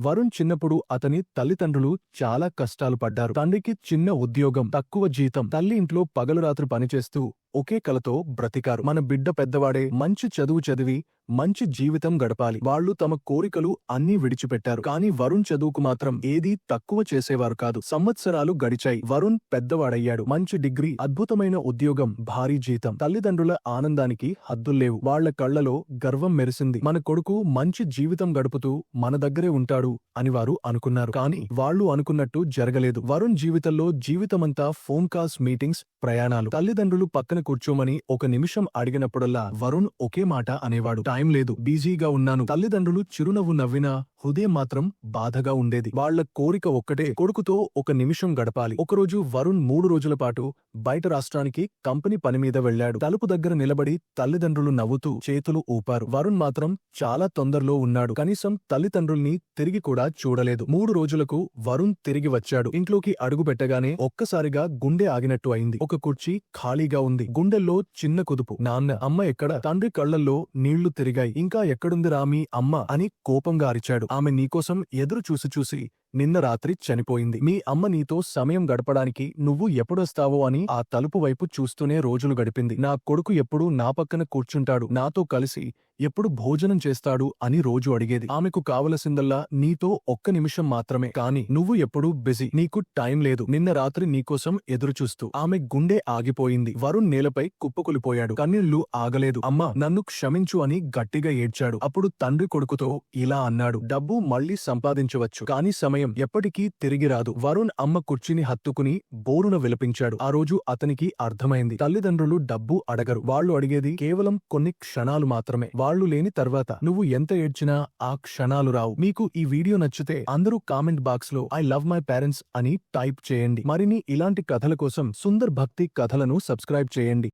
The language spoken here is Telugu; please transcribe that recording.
వరుణ్ చిన్నప్పుడు అతని తల్లిదండ్రులు చాలా కష్టాలు పడ్డారు. తండ్రికి చిన్న ఉద్యోగం తక్కువ జీతం. తల్లి ఇంట్లో పగలు రాత్రి పనిచేస్తూ ఒకే కలతో బ్రతికారు. మన బిడ్డ పెద్దవాడే మంచి చదువు చదివి మంచి జీవితం గడపాలి. వాళ్ళు తమ కోరికలు అన్నీ విడిచిపెట్టారు. కానీ వరుణ్ చదువుకు మాత్రం ఏదీ తక్కువ చేసేవారు కాదు. సంవత్సరాలు గడిచాయి. వరుణ్ పెద్దవాడయ్యాడు. మంచి డిగ్రీ అద్భుతమైన ఉద్యోగం భారీ జీతం. తల్లిదండ్రుల ఆనందానికి హద్దుల్లేవు. వాళ్ళ కళ్ళలో గర్వం మెరిసింది. మన కొడుకు మంచి జీవితం గడుపుతూ మన దగ్గరే ఉంటాడు అని వారు అనుకున్నారు. కానీ వాళ్ళు అనుకున్నట్టు జరగలేదు. వరుణ్ జీవితంలో జీవితమంతా ఫోన్ కాల్స్ మీటింగ్స్ ప్రయాణాలు. తల్లిదండ్రులు పక్కన కూర్చోమని ఒక నిమిషం అడిగినప్పుడల్లా వరుణ్ ఒకే మాట అనేవాడు. టైం లేదు బిజీగా ఉన్నాను. తల్లిదండ్రులు చిరునవ్వు నవ్వినా హృదయం మాత్రం బాధగా ఉండేది. వాళ్ళ కోరిక ఒక్కటే కొడుకుతో ఒక నిమిషం గడపాలి. ఒకరోజు వరుణ్ మూడు రోజుల పాటు బయట రాష్ట్రానికి కంపెనీ పని మీద వెళ్ళాడు తలుపు దగ్గర నిలబడి తల్లిదండ్రులు నవ్వుతూ చేతులు ఊపారు. వరుణ్ మాత్రం చాలా తొందరలో ఉన్నాడు. కనీసం తల్లిదండ్రుల్ని తిరిగి కూడా చూడలేదు. మూడు రోజులకు వరుణ్ తిరిగి వచ్చాడు. ఇంట్లోకి అడుగు పెట్టగానే ఒక్కసారిగా గుండె ఆగినట్టు అయింది. ఒక కుర్చీ ఖాళీగా ఉంది. గుండెల్లో చిన్న కుదుపు. నాన్న అమ్మ ఎక్కడ? తండ్రి కళ్ళల్లో నీళ్ళు తిరిగాయి. ఇంకా ఎక్కడుంది రామి? అమ్మ అని కోపంగా అరిచాడు. ఆమె నీకోసం ఎదురు చూసి చూసి నిన్న రాత్రి చనిపోయింది. మీ అమ్మ నీతో సమయం గడపడానికి నువ్వు ఎప్పుడొస్తావో అని ఆ తలుపు వైపు చూస్తూనే రోజులు గడిపింది. నా కొడుకు ఎప్పుడూ నా పక్కన కూర్చుంటాడు. నాతో కలిసి ఎప్పుడు భోజనం చేస్తాడు అని రోజు అడిగేది. ఆమెకు కావలసిందల్లా నీతో ఒక్క నిమిషం మాత్రమే. కాని నువ్వు ఎప్పుడూ బిజీ. నీకు టైం లేదు. నిన్న రాత్రి నీకోసం ఎదురుచూస్తూ. ఆమె గుండె ఆగిపోయింది. వరుణ్ నేలపై కుప్పకులిపోయాడు. కన్నీళ్ళు ఆగలేదు. అమ్మా నన్ను క్షమించు అని గట్టిగా ఏడ్చాడు. అప్పుడు తండ్రి కొడుకుతో ఇలా అన్నాడు. డబ్బు మళ్ళీ సంపాదించవచ్చు. కాని సమయం ఎప్పటికీ తిరిగి రాదు. వరుణ్ అమ్మ కుర్చీని హత్తుకుని బోరున విలపించాడు. ఆ రోజు అతనికి అర్థమైంది. తల్లిదండ్రులు డబ్బు అడగరు. వాళ్ళు అడిగేది కేవలం కొన్ని క్షణాలు మాత్రమే. వాళ్ళు లేని తర్వాత నువ్వు ఎంత ఏడ్చినా ఆ క్షణాలు రావు. మీకు ఈ వీడియో నచ్చితే అందరూ కామెంట్ బాక్స్లో ఐ లవ్ మై పేరెంట్స్ అని టైప్ చేయండి. మరిన్ని ఇలాంటి కథల కోసం సుందర్ భక్తి కథలను సబ్స్క్రైబ్ చేయండి.